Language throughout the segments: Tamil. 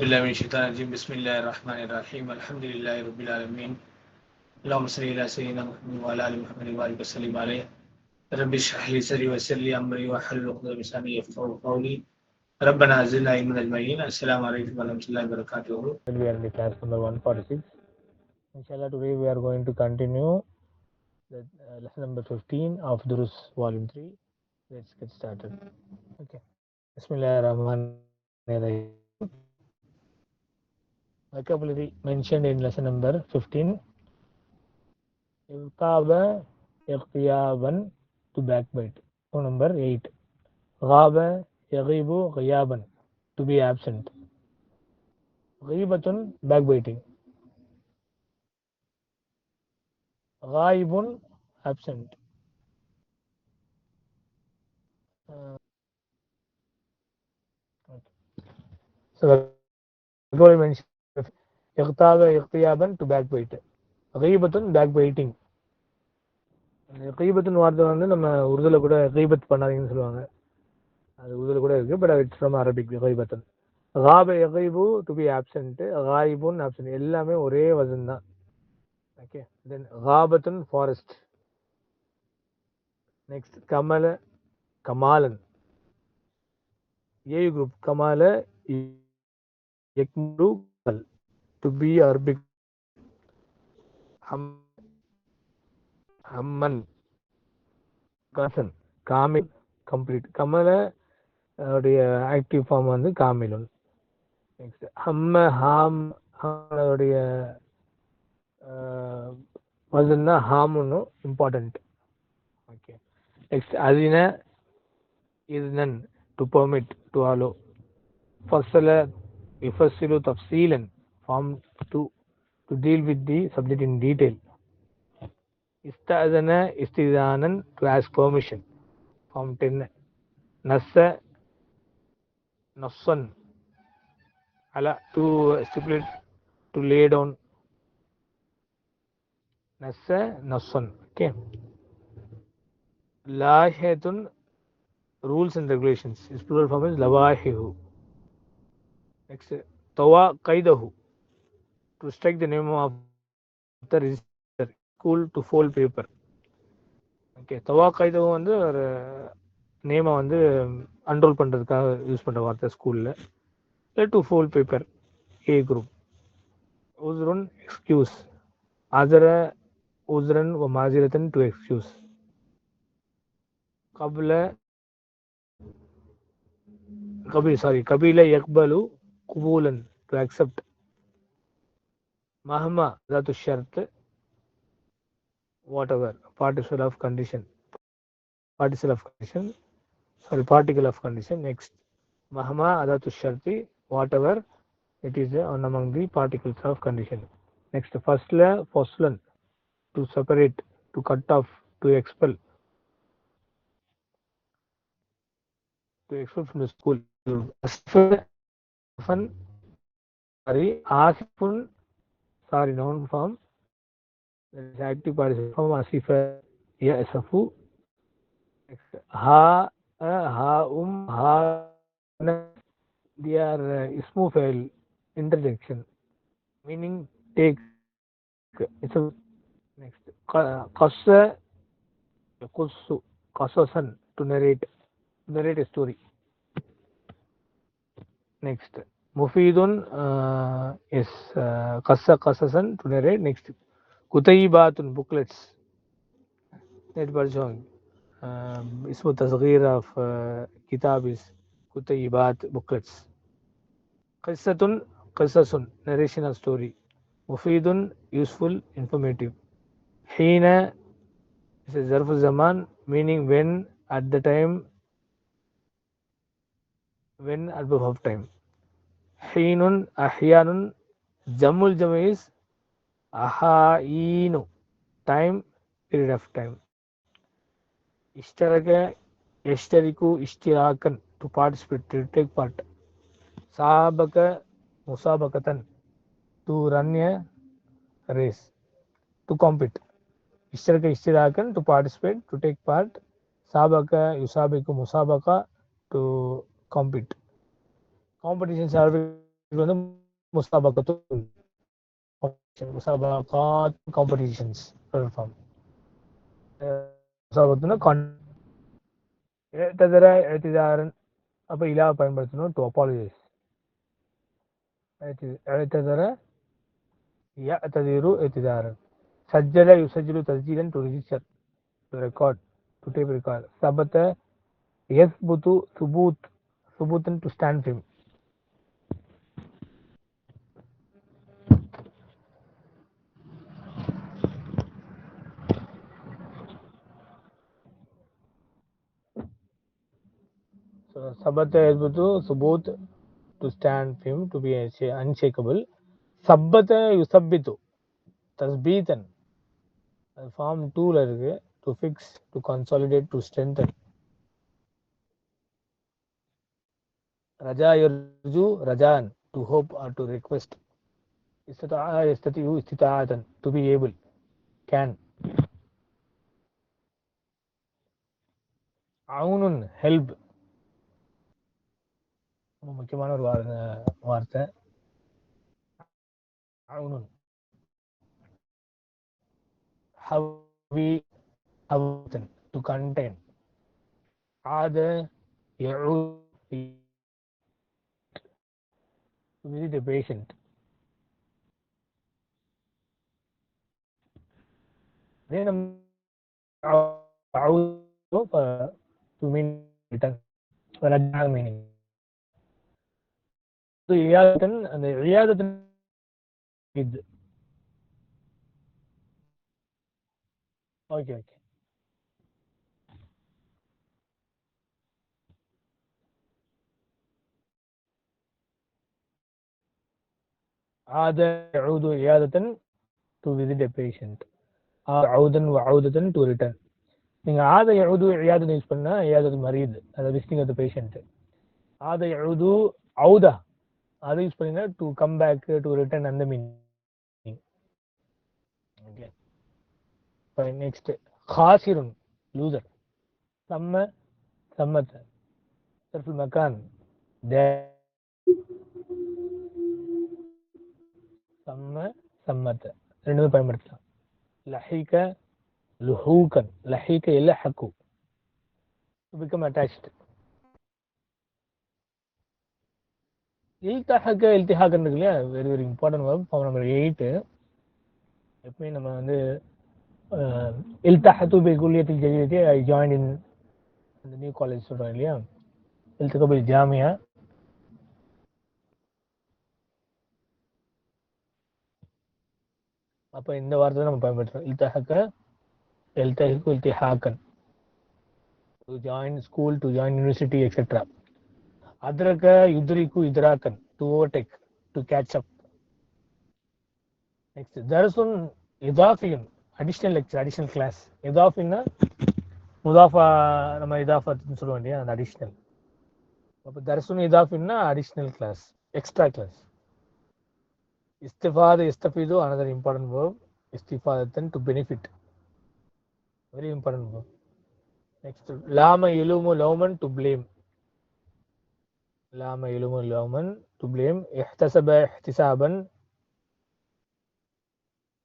بالله من الشيطان الرجيم بسم الله الرحمن الرحيم الحمد لله رب العالمين اللهم صل على سيدنا محمد وعلى آل محمد وبارك وسلم عليه رب اشرح لي صدري ويسر لي أمري واحلل عقدة من لساني يفقهوا قولي ربنا زدنا علما اجمعين السلام عليكم ورحمة الله وبركاته we are in the class number 146. Inshallah, today we are going to continue the uh, lesson number 15 of Durus volume 3. Let's get started. Okay. Bismillah ar-Rahman ar-Rahim. vocabulary mentioned in lesson number 15. Irtaba, Irtiyaban, to backbite. So number 8. Ghaba, Yaghibu, Ghiyaban, to be absent. Ghibatun, backbiting. Ghaibun, absent. Uh, okay. So, the mentioned எஹ்தாப எஹ்தியாபன் டு பேக் போயிட்டு ரீபத்துன் பேக் போயிட்டிங் ரீபத்துன் வார்த்தை வந்து நம்ம உருதில் கூட ரீபத் பண்ணாதீங்கன்னு சொல்லுவாங்க. அது உருதில் கூட இருக்குது பட் இட்ஸ் ஃப்ரம் அரபிக் ரீபத்தன் ராப எகைபு டு பி ஆப்சன்ட்டு ராயிபுன் ஆப்சன்ட் எல்லாமே ஒரே வசன் தான். ஓகே தென் ராபத்துன் ஃபாரஸ்ட் நெக்ஸ்ட் கமல கமாலன். ஏ குரூப் கமால எக்முரு கல் டு பி ஆர் ஹம் அம்மன் காமில் கம்ப்ளீட் கமல உடைய ஆக்டிவ் ஃபார்ம் வந்து காமிலுன் நெக்ஸ்ட் ஹம்ம ஹாம் அவருடைய வசன்னா ஹாமுன்னு இம்பார்ட்டண்ட் ஓகே நெக்ஸ்ட் அதின இதுனன் டு பர்மிட் டு ஆலோ ஃபஸ்ல யுஃபஸ்ஸிலு தப்சீலன் form to to deal with the subject in detail. Istāzana istidanan to ask permission. Form 10 nasa nasan to stipulate to lay down nasa nasan okay lahihatun rules and regulations. Its plural form is lawahihu. Next, tawa kaidahu. To strike the name of the register equal to fold paper okay தவா கைதவும் வந்து ஒரு நேமை வந்து அன்ரோல் பண்ணுறதுக்காக யூஸ் பண்ணுற வார்த்தை ஸ்கூலில் இல்லை to fold paper a group உஸ்ரன் excuse அதர உஸ்ரன் ஓ மாஜிரத்தன் டு எக்ஸ்கியூஸ் கபில கபில் சாரி கபில எக்பலு குபூலன் to accept mahma zatu shart whatever particle of condition Particle of condition sorry particle of condition next mahma adatu sharti whatever it is on among the particles of condition. Next, first layer, foslan, to separate, to cut off, to expel. To expel from the school. Asfan, sorry, asfun, sorry, noun form. That is active participle form, asifa, asafu. Ha, ha, um, ha, they are uh, ismu interjection meaning take it's a next qassa qussu qasasan to narrate narrate a story next mufidun is uh, qassa qasasan to narrate next. kutaybatun booklets. net um, ismu of uh, kitab is kutayibat booklets. qissatun narration of story. mufidun useful informative. hina is a zarf zaman meaning when at the time when at the half time hinun ahyanun jamul jam is ahainu time period of time ishtaraka yashtariku ishtirakan to participate, to take part. Sabaka musabakatan, to run a race, to compete. Ishtaraka ishtirakan, to participate, to take part. Sabaka yusabiku musabaka, to compete. Competitions are இது வந்து முசாபகத்து முசாபகாத் காம்படிஷன்ஸ் ஃபார்ம் முசாபகத்துனா கான் தவிர எழுத்துதாரன் அப்போ இலா பயன்படுத்தணும் to apologise எழுத்ததர يعتذر اعتذارا سجل يسجل تسجيلا to register to record to tape record ثبت يثبت ثبوت ثبوتا to stand firm Sabbath is to Subbuth to stand firm, to be unshakable. Sabbath is to Tasbeetan. Form tool to fix, to consolidate, to strengthen. Raja Yurju, rajaan to hope or to request. To be able, can. Aunun, help. ரொம்ப முக்கியமான ஒரு வார்த்தை வார்த்தை அவுனுன் ஹவ் வி ஹவுதன் டு கண்டெயின் ஆத அதே நம்ம டு மீன் மீனிங் meaning عيادة அந்த عيادة இது okay okay عاد يعود عيادة to visit a patient عودا وعودة to return நீங்க ஆத யழுது இயாதன் யூஸ் பண்ணா இயாதது மரீது அதை விசிட்டிங் ஆஃப் த பேஷண்ட் ஆத யழுது அவுதா அதை யூஸ் பண்ணினா to come back to return அந்த மீனிங் ஓகே நெக்ஸ்ட் ஹாசிருன் லூசர் சம்ம சம்மத்த சர்ஃபுல் மக்கான் சம்ம சம்மத்த ரெண்டுமே பயன்படுத்தலாம். லஹிக லுஹூகன் லஹீக்க இல்ல ஹக்கு பிகம் அட்டாச்டு இல்தஹக இல்திஹாகன் இருக்கு இல்லையா very very important verb form number eight எப்பவுமே நம்ம வந்து இல்தஹத்து பி குல்லியத்தில் ஜெயிலியத்தை ஐ ஜாயின் இன் அந்த நியூ காலேஜ் சொல்கிறோம் இல்லையா? இல்தக பி ஜாமியா. அப்போ இந்த வார்த்தை நம்ம பயன்படுத்துறோம். இல்தஹக்க இல்தஹிக்கு இல்திஹாக்கன் to join school to join university etcetera அத்ரக யுத்ரிக்கு இத்ராக்கன் to overtake to catch up next தர்சுன் இதாஃபியன் அடிஷ்னல் லெக்சர் அடிஷ்னல் கிளாஸ் இதாஃபின்னா முதாஃபா நம்ம இதாஃபாத்துன்னு சொல்லுவோம் இல்லையா அந்த அடிஷ்னல் அப்போ தர்சுன் இதாஃபின்னா அடிஷ்னல் கிளாஸ் எக்ஸ்ட்ரா கிளாஸ் இஸ்திஃபாத இஸ்தஃபீது another important verb இஸ்திஃபாதத்தன் to benefit very important verb next லாம இலுமு லௌமன் to blame لام يلوم لوما to blame احتسب احتسابا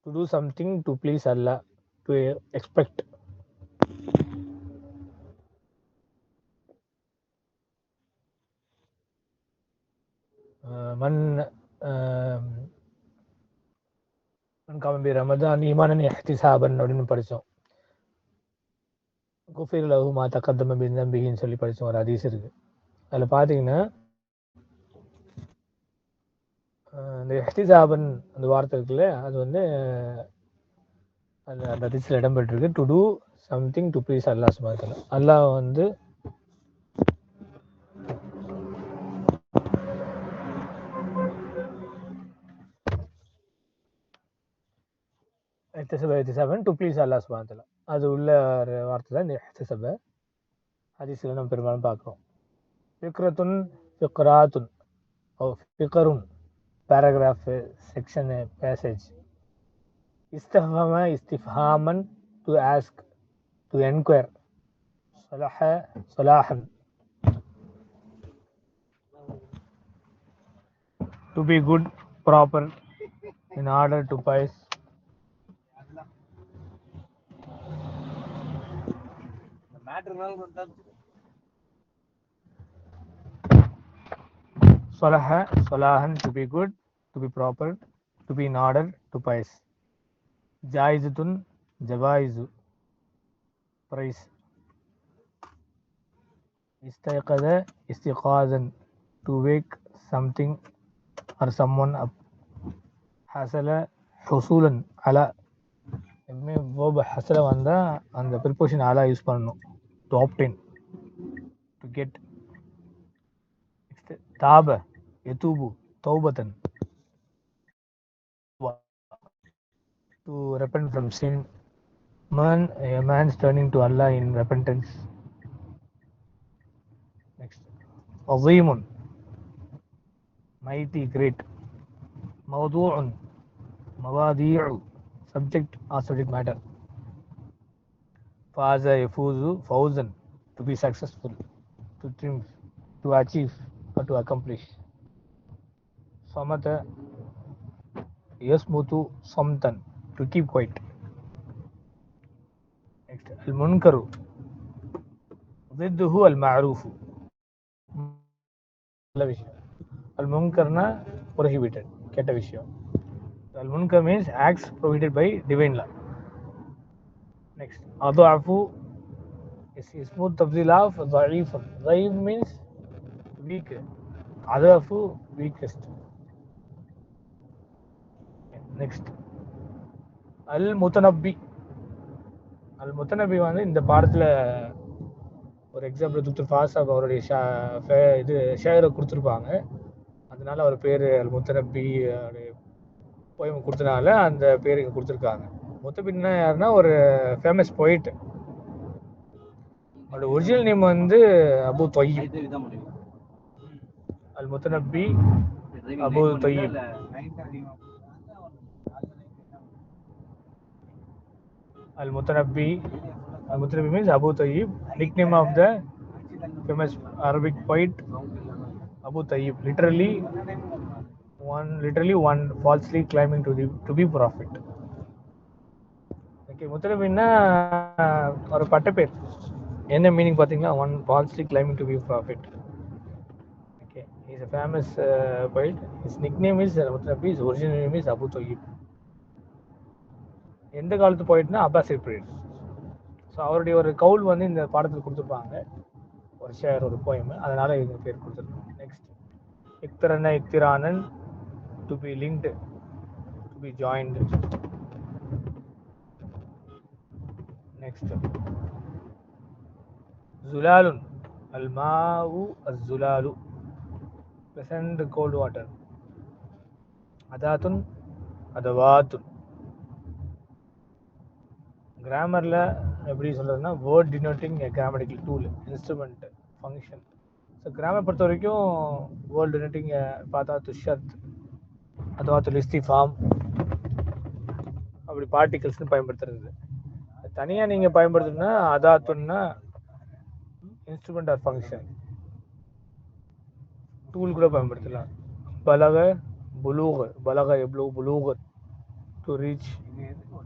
to do something to please Allah to expect من من قام برمضان ايمانا احتسابا அப்படின்னு படிச்சோம் குஃபீர் லஹு மா தக்கத்தம பின் தம்பின்னு சொல்லி படிச்சோம் ஒரு ஹதீஸ் இருக்கு அதுல பாத்தீங்கன்னா அந்த எஹ்திசாபன் அந்த வார்த்தை இருக்குல்ல அது வந்து அந்த அந்த அதிசயில் இடம்பெற்றிருக்கு. To do something to please அல்லாஹ் சுபாத்தல அல்லாஹ் வந்து எஹ்திசப எஹ்திசாபன் டு ப்ளீஸ் அல்லாஹ் சுபாத்தல அது உள்ள ஒரு வார்த்தை தான் இந்த எஹ்திசப ஹதீஸில் நம்ம பெரும்பாலும் பார்க்குறோம். ஃபிக்ரத்துன் ஃபிக்ராத்துன் ஓ ஃபிகருன். पैराग्राफ है सेक्शन है पैसेज इस्तफाम है इस्तफामन टू आस्क टू एनक्वायर सलाह सलाहन to be good proper in order to pass salaha salahan to be good to be proper to be in order to pious jaizatun jawaizu price istayqadha istiqazan to wake something or someone up hasala husulan ala எப்பவுமே verb ஹசல வந்தா அந்த ப்ரிப்போஷன் அலா யூஸ் பண்ணணும் டு ஆப்டெயின் டு கெட் தாப எதூபு தௌபத்தன் to repent from sin man a man's turning to allah in repentance. Next. Azimun mighty great. Mawdu'un. Mawadi'u. Subject or subject matter. Faza yafuzu fawzan. To be successful. To triumph to achieve or to accomplish. Samata yasmutu samtan to keep quiet. Next, al munkaru. ضده المعروف நல்ல விஷயம் அல் முன்கர்னா prohibited கெட்ட விஷயம் அல் முன்கர் means acts prohibited by divine law next அதாஃபு is smooth தப்தீல் ஆஃப் ضعيف ضعيف means weak அதாஃபு weakest next அல் முத்தனப்பி அல் முத்தனபி வந்து இந்த பாடத்தில் ஒரு எக்ஸாம்பிள் துக்தர் ஃபாசாப் அவருடைய ஷா- இது ஷேரை கொடுத்துருப்பாங்க. அதனால அவர் பேர் அல் முத்தனப்பி போயம் கொடுத்தனால அந்த பேர் இங்கே கொடுத்துருக்காங்க. முத்தபின்னா யாருன்னா ஒரு ஃபேமஸ் poet. அவரோட ஒரிஜினல் நேம் வந்து அபு தொய்யீப். அல் முத்தனப்பி அபு தொய்யீப். Al Mutanabbi. Al Mutanabbi means Abu Tayyib, nickname of the famous Arabic poet Abu Tayyib. Literally, one literally one falsely claiming to the to be prophet. Okay முத்தரபின்னா ஒரு பட்டப்பேர் என்ன மீனிங் பார்த்தீங்கன்னா one falsely claiming to be prophet okay is a famous poet his nickname is முத்தரபி his original name is அபு தொய்யீப் எந்த காலத்து போயிட்டுனா அப்பாசிட் பீரியட் ஸோ அவருடைய ஒரு கவுல் வந்து இந்த பாடத்தில் கொடுத்துருப்பாங்க. ஒரு ஷேர் ஒரு போயம் அதனால இது பேர் கொடுத்துருப்பாங்க நெக்ஸ்ட் இக்திரன இக்திரானன் to be linked to be joined next ஜுலாலுன் அல் மாவு அஸ் ஜுலாலு ப்ளசண்ட் கோல்ட் வாட்டர் அதாத்துன் அதவாத்துன் கிராமரில் எப்படி சொல்கிறதுனா word denoting grammatical tool instrument function so grammar பொறுத்த வரைக்கும் வேர்ல்டு டினோட்டிங் பார்த்தா துஷத் அதுவா துலிஸ்தி ஃபார்ம் அப்படி பார்ட்டிகல்ஸ்னு பயன்படுத்துறது. தனியாக நீங்கள் பயன்படுத்தணும்னா அதாத்துன்னா இன்ஸ்ட்ருமெண்ட் ஆர் ஃபங்க்ஷன் டூல் கூட பயன்படுத்தலாம். பலக புலூக பலக எவ்வளோ புலூக டு ரீச்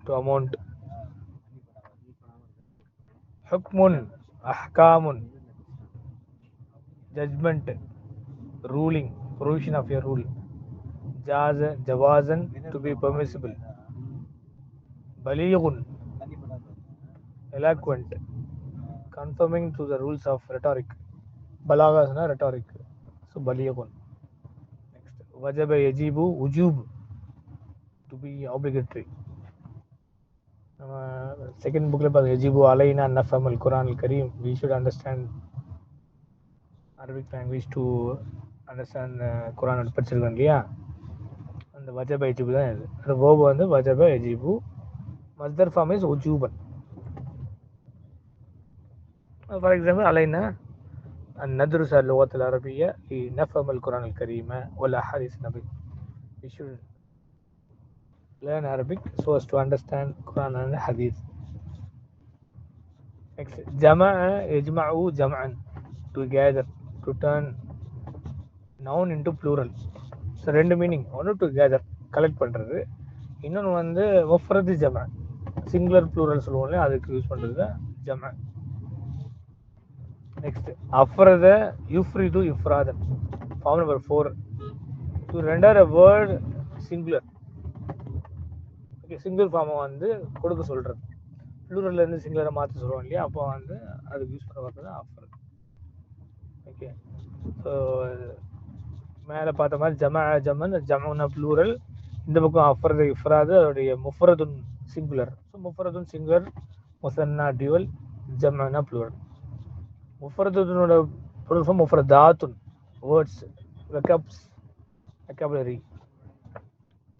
டு அமௌண்ட் हुक्मुन अहकामुन judgement ruling provision of your rule जाज जवाजन टू बी परमिसिबल बलीगुन eloquent confirming to the rules of rhetoric balaga is na rhetoric so baliyagun next wajaba yajibu ujub to be obligatory நம்ம செகண்ட் புக்கில் பார்த்து எஜிபு அலைனா நஃபம் அல் குரான் அல் கரீம் we should understand Arabic language to understand Quran படிச்சிருக்கோம் இல்லையா அந்த வஜப எஜிபு தான் இது அந்த வேர்பு வந்து வஜப எஜிபு மஸ்தர் form is உஜூபன் فور اكزامبل علينا أن ندرس اللغة العربية لنفهم القرآن الكريم والأحاديث النبي we should learn Arabic so as to understand Quran and Hadith. Next, Jama'a yajma'u jam'an, to gather, to turn noun into plural. So ரெண்டு மீனிங் ஒன்று டு கேதர் கலெக்ட் பண்ணுறது இன்னொன்று வந்து ஒஃப்ரது ஜம சிங்குலர் ப்ளூரல் சொல்லுவோம் இல்லையா? அதுக்கு யூஸ் பண்ணுறது தான் ஜம நெக்ஸ்ட் அஃப்ரத யுஃப்ரிது இஃப்ராதன் form number four to render a word singular single ஃபார்மை வந்து கொடுக்க சொல்கிறது ப்ளூரல்ல இருந்து மாற்ற சொல்லுவோம் இல்லையா? அப்போ வந்து அதுக்கு யூஸ் பண்ண வர்றது ஆஃபர் ஓகே ஸோ மேலே பார்த்த மாதிரி ஜம ஜமன் ஜமனா ப்ளூரல் இந்த பக்கம் அஃபரது இஃபராது அதோடைய முஃபரதுன் சிங்குலர் ஸோ முஃபரதுன் சிங்குலர் முசன்னா டியூவல் ஜமனா ப்ளூரல் முஃபரதுனோட பொருள் ஃபார்ம் முஃபரதாத்துன் வேர்ட்ஸ் வெக்கப்ஸ் வெக்கபுலரி